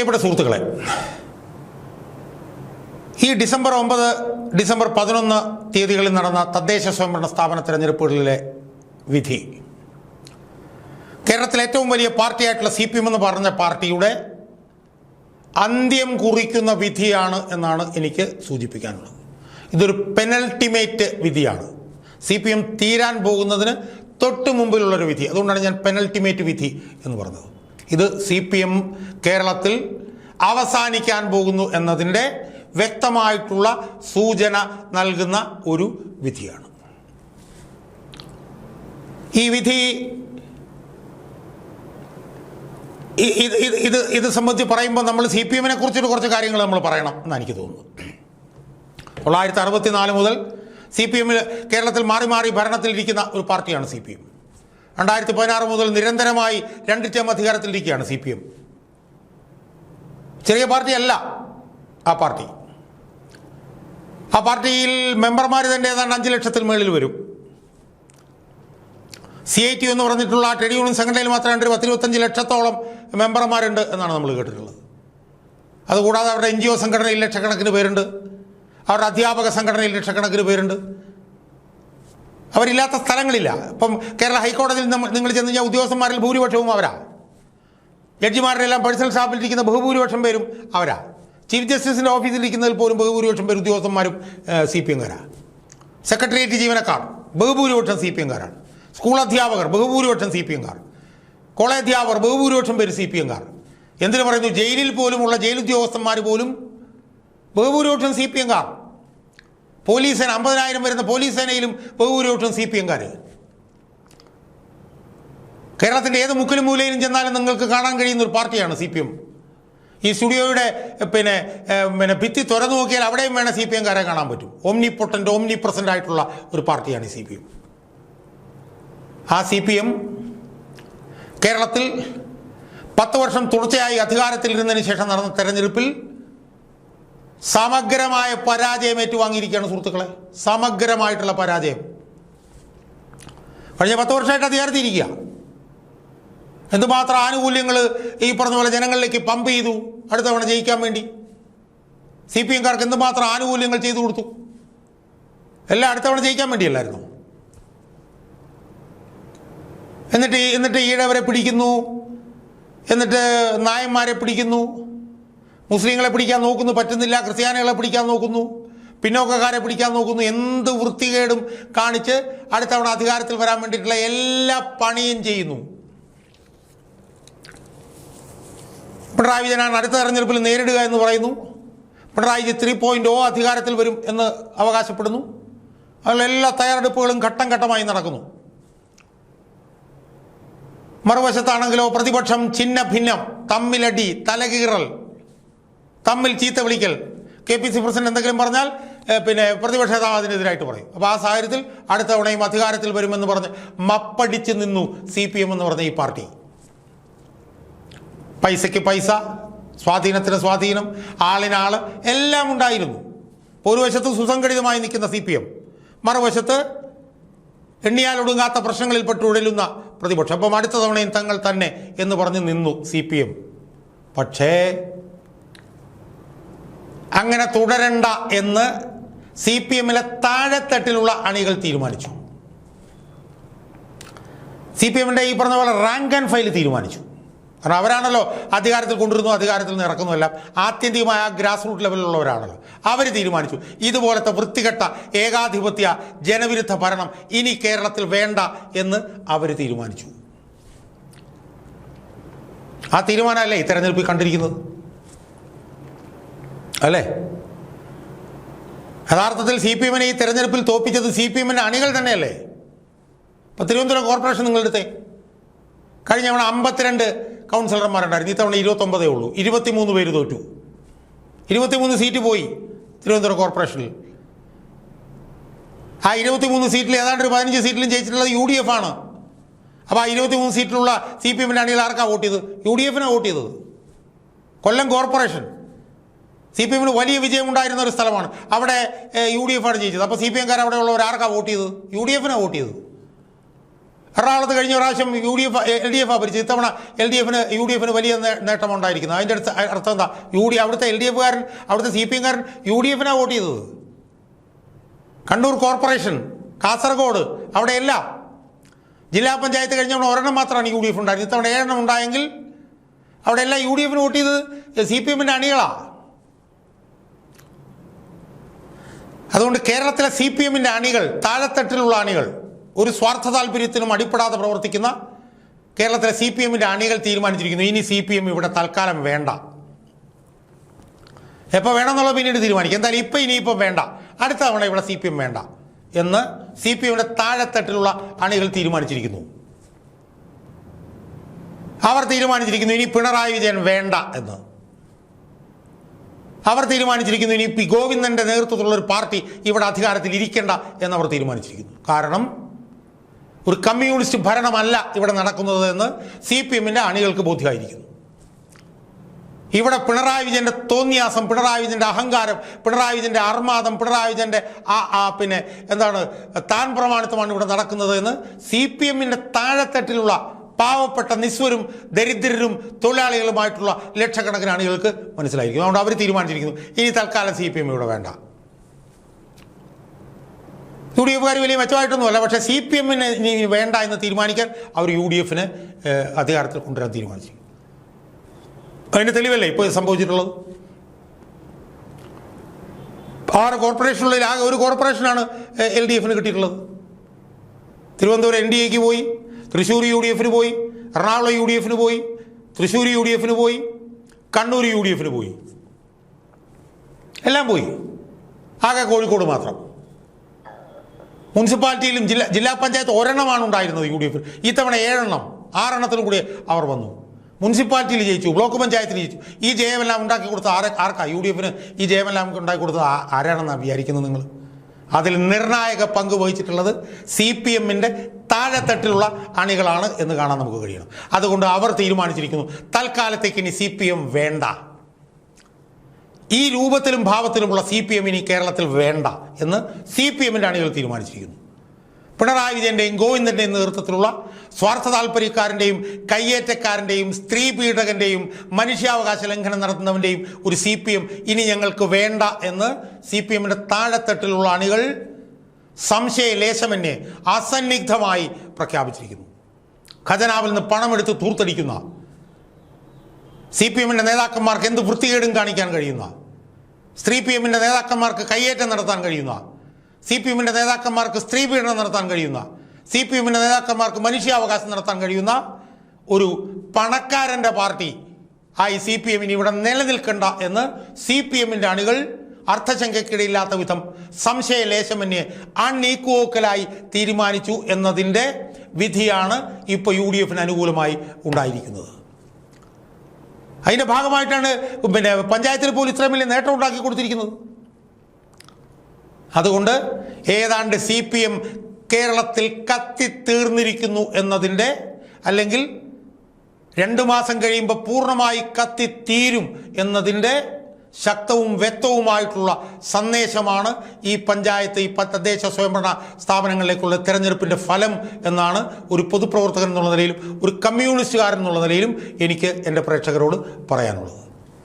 പ്രിയപ്പെട്ട സുഹൃത്തുക്കളെ ഈ ഡിസംബർ ഒമ്പത് ഡിസംബർ പതിനൊന്ന് തീയതികളിൽ നടന്ന തദ്ദേശ സ്വയംഭരണ സ്ഥാപന തെരഞ്ഞെടുപ്പുകളിലെ വിധി. കേരളത്തിലെ ഏറ്റവും വലിയ പാർട്ടിയായിട്ടുള്ള സി പി എം എന്ന് പറഞ്ഞ പാർട്ടിയുടെ അന്ത്യം കുറിക്കുന്ന വിധിയാണ് എന്നാണ് എനിക്ക് സൂചിപ്പിക്കാനുള്ളത്. ഇതൊരു പെനൽട്ടിമേറ്റ് വിധിയാണ്. സി പി എം തീരാൻ പോകുന്നതിന് തൊട്ട് മുമ്പിലുള്ളൊരു വിധി. അതുകൊണ്ടാണ് ഞാൻ പെനൽട്ടിമേറ്റ് വിധി എന്ന് പറഞ്ഞത്. ഇത് സി പി എം കേരളത്തിൽ അവസാനിക്കാൻ പോകുന്നു എന്നതിന്റെ വ്യക്തമായിട്ടുള്ള സൂചന നൽകുന്ന ഒരു വിധിയാണ്. ഈ വിധി ഇത് ഇത് ഇത് ഇത് സംബന്ധിച്ച് പറയുമ്പോൾ നമ്മൾ സി പി എമ്മിനെ കുറിച്ചിട്ട് കുറച്ച് കാര്യങ്ങൾ നമ്മൾ പറയണം എന്ന് എനിക്ക് തോന്നുന്നു തൊള്ളായിരത്തി അറുപത്തി നാല് മുതൽ സി പി എമ്മിൽ കേരളത്തിൽ മാറി മാറി ഭരണത്തിലിരിക്കുന്ന ഒരു പാർട്ടിയാണ് സി പി എം രണ്ടായിരത്തി പതിനാറ് മുതൽ നിരന്തരമായി രണ്ട് ടേം അധികാരത്തിലിരിക്കുകയാണ് സി പി എം. ചെറിയ പാർട്ടിയല്ല ആ പാർട്ടി. ആ പാർട്ടിയിൽ മെമ്പർമാർ തന്നെ ഏതാണ്ട് അഞ്ച് ലക്ഷത്തിൽ മേളിൽ വരും. സി ഐ ടി എന്ന് പറഞ്ഞിട്ടുള്ള ട്രേഡ് യൂണിയൻ സംഘടനയിൽ മാത്രം രണ്ട് പത്തിരുപത്തഞ്ച് ലക്ഷത്തോളം മെമ്പർമാരുണ്ട് എന്നാണ് നമ്മൾ കേട്ടിട്ടുള്ളത്. അതുകൂടാതെ അവരുടെ എൻ ജി ഒ സംഘടനയിൽ ലക്ഷക്കണക്കിന് പേരുണ്ട്. അവരുടെ അധ്യാപക സംഘടനയിൽ ലക്ഷക്കണക്കിന് പേരുണ്ട്. അവരില്ലാത്ത സ്ഥലങ്ങളില്ല. ഇപ്പം കേരള ഹൈക്കോടതിയിൽ നിന്ന് നിങ്ങൾ ചെന്ന് കഴിഞ്ഞാൽ ഉദ്യോഗസ്ഥന്മാരിൽ ഭൂരിപക്ഷവും അവരാ. ജഡ്ജിമാരുടെ എല്ലാം പേഴ്സണൽ സ്റ്റാഫിലിരിക്കുന്ന ബഹുഭൂരിപക്ഷം പേരും അവരാ. ചീഫ് ജസ്റ്റിസിന്റെ ഓഫീസിലിരിക്കുന്നതിൽ പോലും ബഹുഭൂരിപക്ഷം പേര് ഉദ്യോഗസ്ഥന്മാരും സി പി എംകാരാ സെക്രട്ടേറിയറ്റ് ജീവനക്കാർ ബഹുഭൂരിപക്ഷം സി പി എംകാരാണ് സ്കൂൾ അധ്യാപകർ ബഹുഭൂരിപക്ഷം സി പി എംകാർ കോളേജ് അധ്യാപകർ ബഹുഭൂരിപക്ഷം പേര് സി പി എംകാർ എന്തിനു പറയുന്നു? ജയിലിൽ പോലുമുള്ള ജയിൽ ഉദ്യോഗസ്ഥന്മാർ പോലും ബഹുഭൂരിപക്ഷം സി പി എംകാർ പോലീസ് സേന അമ്പതിനായിരം വരുന്ന പോലീസ് സേനയിലും ബഹുഭൂരിപക്ഷം സി പി എംകാർ കേരളത്തിന്റെ ഏത് മുക്കിലും മൂലയിലും ചെന്നാലും നിങ്ങൾക്ക് കാണാൻ കഴിയുന്ന ഒരു പാർട്ടിയാണ് സി പി എം. ഈ സ്റ്റുഡിയോയുടെ പിന്നെ പിന്നെ ഭിത്തി തുറന്നു നോക്കിയാൽ അവിടെയും വേണം സി പി എംകാരെ കാണാൻ പറ്റും. ഓംനി പൊട്ടന്റ് ഓംനി പ്രസന്റ് ആയിട്ടുള്ള ഒരു പാർട്ടിയാണ് ഈ സി പി എം. ആ സി പി എം കേരളത്തിൽ പത്ത് വർഷം തുടർച്ചയായി അധികാരത്തിൽ അധികാരത്തിലിരുന്നതിന് ശേഷം നടന്ന തെരഞ്ഞെടുപ്പിൽ സമഗ്രമായ പരാജയം ഏറ്റുവാങ്ങിയിരിക്കുകയാണ് സുഹൃത്തുക്കളെ. സമഗ്രമായിട്ടുള്ള പരാജയം. കഴിഞ്ഞ പത്ത് വർഷമായിട്ട് അധികാരത്തിൽ ഇരിക്കുക എന്തുമാത്രം ആനുകൂല്യങ്ങൾ ഈ പറഞ്ഞ പോലെ ജനങ്ങളിലേക്ക് പമ്പ് ചെയ്തു അടുത്ത തവണ ജയിക്കാൻ വേണ്ടി. സി പി എംകാർക്ക് എന്തുമാത്രം ആനുകൂല്യങ്ങൾ ചെയ്തു കൊടുത്തു. എല്ലാം അടുത്ത തവണ ജയിക്കാൻ വേണ്ടിയല്ലായിരുന്നു? എന്നിട്ട് എന്നിട്ട് ഈഴവരെ പിടിക്കുന്നു. എന്നിട്ട് നായന്മാരെ പിടിക്കുന്നു. മുസ്ലിങ്ങളെ പിടിക്കാൻ നോക്കുന്നു പറ്റുന്നില്ല. ക്രിസ്ത്യാനികളെ പിടിക്കാൻ നോക്കുന്നു. പിന്നോക്കക്കാരെ പിടിക്കാൻ നോക്കുന്നു. എന്ത് വൃത്തികേടും കാണിച്ച് അടുത്ത തവണ അധികാരത്തിൽ വരാൻ വേണ്ടിയിട്ടുള്ള എല്ലാ പണിയും ചെയ്യുന്നു. പിണറായി വിജയനാണ് അടുത്ത തെരഞ്ഞെടുപ്പിൽ നേരിടുക എന്ന് പറയുന്നു. പിണറായി ത്രീ പോയിന്റ് ഓ അധികാരത്തിൽ വരും എന്ന് അവകാശപ്പെടുന്നു. അതിലുള്ള എല്ലാ തയ്യാറെടുപ്പുകളും ഘട്ടം ഘട്ടമായി നടക്കുന്നു. മറുവശത്താണെങ്കിലോ പ്രതിപക്ഷം ചിന്ന ഭിന്നം തമ്മിലടി തലകീറൽ. തമ്മിൽ ചീത്ത വിളിക്കൽ. കെ പി സി പ്രസിഡന്റ് എന്തെങ്കിലും പറഞ്ഞാൽ പിന്നെ പ്രതിപക്ഷ നേതാവ് അതിനെതിരായിട്ട് പറയും. അപ്പോൾ ആ സാഹചര്യത്തിൽ അടുത്ത തവണയും അധികാരത്തിൽ വരുമെന്ന് പറഞ്ഞ് മപ്പടിച്ച് നിന്നു സി പി എം എന്ന് പറഞ്ഞ ഈ പാർട്ടി. പൈസയ്ക്ക് പൈസ സ്വാധീനത്തിന് സ്വാധീനം ആളിനാൾ എല്ലാം ഉണ്ടായിരുന്നു. ഒരു വശത്ത് സുസംഘടിതമായി നിൽക്കുന്ന സി പി എം മറുവശത്ത് എണ്ണിയാലൊടുങ്ങാത്ത പ്രശ്നങ്ങളിൽ പെട്ടുഴലുന്ന പ്രതിപക്ഷം. അപ്പം അടുത്ത തവണയും തങ്ങൾ തന്നെ എന്ന് പറഞ്ഞ് നിന്നു സി പി എം. പക്ഷേ അങ്ങനെ തുടരണ്ട എന്ന് സി പി എമ്മിലെ താഴെത്തട്ടിലുള്ള അണികൾ തീരുമാനിച്ചു. സി പി എമ്മിന്റെ ഈ പറഞ്ഞ പോലെ റാങ്ക് ആൻഡ് ഫയൽ തീരുമാനിച്ചു. കാരണം അവരാണല്ലോ അധികാരത്തിൽ കൊണ്ടുവരുന്നു അധികാരത്തിൽ നിന്ന് ഇറക്കുന്നു എല്ലാം. ആത്യന്തികമായ ഗ്രാസ് റൂട്ട് ലെവലിലുള്ളവരാണല്ലോ അവർ തീരുമാനിച്ചു. ഇതുപോലത്തെ വൃത്തികെട്ട ഏകാധിപത്യ ജനവിരുദ്ധ ഭരണം ഇനി കേരളത്തിൽ വേണ്ട എന്ന് അവർ തീരുമാനിച്ചു. ആ തീരുമാനമല്ലേ ഈ തെരഞ്ഞെടുപ്പിൽ കണ്ടിരിക്കുന്നത്? അല്ലേ? യഥാർത്ഥത്തിൽ സി പി എമ്മിനെ ഈ തെരഞ്ഞെടുപ്പിൽ തോപ്പിച്ചത് സി പി എമ്മിന്റെ അണികൾ തന്നെയല്ലേ? ഇപ്പം തിരുവനന്തപുരം കോർപ്പറേഷൻ നിങ്ങളെടുത്തേ. കഴിഞ്ഞ തവണ അമ്പത്തിരണ്ട് കൗൺസിലർമാരുണ്ടായിരുന്നു. ഇത്തവണ ഇരുപത്തൊമ്പതേ ഉള്ളൂ. ഇരുപത്തിമൂന്ന് പേര് തോറ്റു. ഇരുപത്തിമൂന്ന് സീറ്റ് പോയി തിരുവനന്തപുരം കോർപ്പറേഷനിൽ. ആ ഇരുപത്തിമൂന്ന് സീറ്റിൽ ഏതാണ്ട് ഒരു പതിനഞ്ച് സീറ്റിലും ജയിച്ചിട്ടുള്ളത് യു ഡി എഫ് ആണ്. അപ്പോൾ ആ ഇരുപത്തിമൂന്ന് സീറ്റിലുള്ള സി പി എമ്മിന്റെ അണികൾ ആർക്കാണ് വോട്ട് ചെയ്തത്? യു ഡി എഫിനാണ് വോട്ട് ചെയ്തത്. കൊല്ലം കോർപ്പറേഷൻ. സി പി എമ്മിന് വലിയ വിജയമുണ്ടായിരുന്ന ഒരു സ്ഥലമാണ്. അവിടെ യു ഡി എഫ് ആണ് ജയിച്ചത്. അപ്പോൾ സി പി എംകാർ അവിടെ ഉള്ളവർ ആർക്കാണ് വോട്ട് ചെയ്തത്? യു ഡി എഫിനാണ് വോട്ട് ചെയ്തത്. എറണാകുളത്ത് കഴിഞ്ഞ പ്രാവശ്യം U D F L D F ഭരിച്ചത്. ഇത്തവണ എൽ ഡി എഫിന് യു ഡി എഫിന് വലിയ നേട്ടം ഉണ്ടായിരിക്കുന്നു അതിന്റെ അടുത്ത് അർത്ഥം എന്താ? യു ഡി അവിടുത്തെ എൽ ഡി എഫുകാരൻ അവിടുത്തെ സി പി എംകാരൻ യു ഡി എഫിനാണ് വോട്ട് ചെയ്തത്. കണ്ണൂർ കോർപ്പറേഷൻ കാസർഗോഡ് അവിടെയെല്ലാം ജില്ലാ പഞ്ചായത്ത് കഴിഞ്ഞ ഒരെണ്ണം മാത്രമാണ് യു ഡി എഫ് ഉണ്ടായിരുന്നത്. ഇത്തവണ ഏഴെണ്ണം ഉണ്ടായെങ്കിൽ അവിടെ എല്ലാം യു ഡി എഫിന് വോട്ട് ചെയ്തത്? സി പി എമ്മിന്റെ അണികളാണ് അതുകൊണ്ട് കേരളത്തിലെ സി പി എമ്മിന്റെ അണികൾ താഴെത്തട്ടിലുള്ള അണികൾ ഒരു സ്വാർത്ഥ താല്പര്യത്തിനും അടിപ്പെടാതെ പ്രവർത്തിക്കുന്ന കേരളത്തിലെ സി പി എമ്മിന്റെ അണികൾ തീരുമാനിച്ചിരിക്കുന്നു. ഇനി സി പി എം ഇവിടെ തൽക്കാലം വേണ്ട. എപ്പോൾ വേണമെന്നുള്ളത് പിന്നീട് തീരുമാനിക്കും. എന്തായാലും ഇപ്പം ഇനിയിപ്പം വേണ്ട. അടുത്ത തവണ ഇവിടെ സി പി എം വേണ്ട എന്ന് സി പി എമ്മിന്റെ താഴെത്തട്ടിലുള്ള അണികൾ തീരുമാനിച്ചിരിക്കുന്നു. അവർ തീരുമാനിച്ചിരിക്കുന്നു. ഇനി പിണറായി വിജയൻ വേണ്ട എന്ന്. അവർ തീരുമാനിച്ചിരിക്കുന്നു. ഇനി പി ഗോവിന്ദന്റെ നേതൃത്വത്തിലുള്ള ഒരു പാർട്ടി ഇവിടെ അധികാരത്തിൽ ഇരിക്കേണ്ട എന്നവർ തീരുമാനിച്ചിരിക്കുന്നു. കാരണം ഒരു കമ്മ്യൂണിസ്റ്റ് ഭരണമല്ല ഇവിടെ നടക്കുന്നത് എന്ന് സി പി എമ്മിന്റെ അണികൾക്ക് ബോധ്യമായിരിക്കുന്നു. ഇവിടെ പിണറായി വിജയന്റെ തോന്നിയാസം പിണറായി വിജയന്റെ അഹങ്കാരം പിണറായി വിജയന്റെ അർമാദം പിണറായി വിജയന്റെ ആ ആ പിന്നെ എന്താണ് താൻ പ്രമാണിത്വമാണ് ഇവിടെ നടക്കുന്നത് എന്ന് സി പി എമ്മിന്റെ താഴെത്തട്ടിലുള്ള പാവപ്പെട്ട നിസ്വരും ദരിദ്രരും തൊഴിലാളികളുമായിട്ടുള്ള ലക്ഷക്കണക്കിന് അണികൾക്ക് മനസ്സിലായിരിക്കും. അതുകൊണ്ട് അവർ തീരുമാനിച്ചിരിക്കുന്നു. ഇനി തൽക്കാലം സി പി എം ഇവിടെ വേണ്ട. യു ഡി എഫുകാർ വലിയ മെച്ചമായിട്ടൊന്നുമല്ല പക്ഷേ സി പി എമ്മിന് ഇനി വേണ്ട എന്ന് തീരുമാനിക്കാൻ അവർ യു ഡി എഫിന് അധികാരത്തിൽ കൊണ്ടുവരാൻ തീരുമാനിച്ചു അതിന് തെളിവല്ലേ ഇപ്പോൾ സംഭവിച്ചിട്ടുള്ളത്? ആറ് കോർപ്പറേഷനുള്ളിൽ ആകെ ഒരു കോർപ്പറേഷനാണ് എൽ ഡി എഫിന് കിട്ടിയിട്ടുള്ളത്. തിരുവനന്തപുരം എൻ ഡി എക്ക് പോയി. തൃശ്ശൂർ യു ഡി എഫിന് പോയി എറണാകുളം യു ഡി എഫിന് പോയി തൃശ്ശൂർ യു ഡി എഫിന് പോയി കണ്ണൂർ യു ഡി എഫിന് പോയി. എല്ലാം പോയി. ആകെ കോഴിക്കോട് മാത്രം. മുനിസിപ്പാലിറ്റിയിലും ജില്ലാ ജില്ലാ പഞ്ചായത്ത് ഒരെണ്ണമാണ് ഉണ്ടായിരുന്നത് യു ഡി എഫിൽ ഇത്തവണ ഏഴെണ്ണം ആറെണ്ണത്തിലും കൂടി അവർ വന്നു. മുനിസിപ്പാലിറ്റിയിൽ ജയിച്ചു ബ്ലോക്ക് പഞ്ചായത്തിൽ ജയിച്ചു. ഈ ജയമെല്ലാം ഉണ്ടാക്കി കൊടുത്ത ആരെ ആർക്കാ? യു ഡി എഫിന് ഈ ജയമെല്ലാം ഉണ്ടാക്കി കൊടുത്തത് ആരാണെന്നാണ് വിചാരിക്കുന്നത് നിങ്ങൾ? അതിൽ നിർണായക പങ്ക് വഹിച്ചിട്ടുള്ളത് സി പി എമ്മിന്റെ താഴെത്തട്ടിലുള്ള അണികളാണ് എന്ന് കാണാൻ നമുക്ക് കഴിയണം. അതുകൊണ്ട് അവർ തീരുമാനിച്ചിരിക്കുന്നു തൽക്കാലത്തേക്ക് ഇനി സി പി എം വേണ്ട. ഈ രൂപത്തിലും ഭാവത്തിലുമുള്ള സി പി എം ഇനി കേരളത്തിൽ വേണ്ട എന്ന് സി പി എമ്മിന്റെ അണികൾ തീരുമാനിച്ചിരിക്കുന്നു. പിണറായി വിജയന്റെയും ഗോവിന്ദന്റെയും നേതൃത്വത്തിലുള്ള സ്വാർത്ഥ താല്പര്യക്കാരന്റെയും കയ്യേറ്റക്കാരന്റെയും സ്ത്രീ പീഡകന്റെയും മനുഷ്യാവകാശ ലംഘനം നടത്തുന്നവന്റെയും ഒരു സി പി എം ഇനി ഞങ്ങൾക്ക് വേണ്ട എന്ന് സി പി എമ്മിന്റെ താഴെത്തട്ടിലുള്ള അണികൾ സംശയലേശമെന്നെ അസന്നിഗ്ധമായി പ്രഖ്യാപിച്ചിരിക്കുന്നു. ഖജനാവിൽ നിന്ന് പണമെടുത്ത് തൂർത്തടിക്കുന്ന സി പി എമ്മിന്റെ നേതാക്കന്മാർക്ക് എന്ത് വൃത്തികേടും കാണിക്കാൻ കഴിയുന്ന? സ്ത്രീ പി എമ്മിന്റെ നേതാക്കന്മാർക്ക് കയ്യേറ്റം നടത്താൻ കഴിയുന്ന? സി പി എമ്മിന്റെ നേതാക്കന്മാർക്ക് സ്ത്രീ പീഡനം നടത്താൻ കഴിയുന്ന സി പി എമ്മിന്റെ നേതാക്കന്മാർക്ക് മനുഷ്യാവകാശം നടത്താൻ കഴിയുന്ന ഒരു പണക്കാരന്റെ പാർട്ടി ആയി സി പി എമ്മിന് ഇവിടെ നിലനിൽക്കണ്ട എന്ന് സി പി എമ്മിന്റെ അണികൾ അർത്ഥശങ്കയ്ക്കിടയില്ലാത്ത വിധം സംശയലേശമന്യെ അൺഈക്വോക്കലായി തീരുമാനിച്ചു എന്നതിന്റെ വിധിയാണ് ഇപ്പോൾ യു ഡി എഫിന് അനുകൂലമായി ഉണ്ടായിരിക്കുന്നത്. അതിന്റെ ഭാഗമായിട്ടാണ് പിന്നെ പഞ്ചായത്തിൽ പോലും ഇത്രയും വലിയ നേട്ടം ഉണ്ടാക്കി കൊടുത്തിരിക്കുന്നത്. അതുകൊണ്ട് ഏതാണ്ട് സി പി എം കേരളത്തിൽ കത്തിത്തീർന്നിരിക്കുന്നു എന്നതിന്റെ അല്ലെങ്കിൽ രണ്ടു മാസം കഴിയുമ്പോൾ പൂർണമായി കത്തിത്തീരും എന്നതിന്റെ ശക്തവും വ്യക്തവുമായിട്ടുള്ള സന്ദേശമാണ് ഈ പഞ്ചായത്ത് ഈ തദ്ദേശ സ്വയംഭരണ സ്ഥാപനങ്ങളിലേക്കുള്ള തിരഞ്ഞെടുപ്പിന്റെ ഫലം എന്നാണ് ഒരു പൊതുപ്രവർത്തകൻ എന്നുള്ള നിലയിലും ഒരു കമ്മ്യൂണിസ്റ്റുകാരൻ എന്നുള്ള നിലയിലും എനിക്ക് എന്റെ പ്രേക്ഷകരോട് പറയാനുള്ളത്.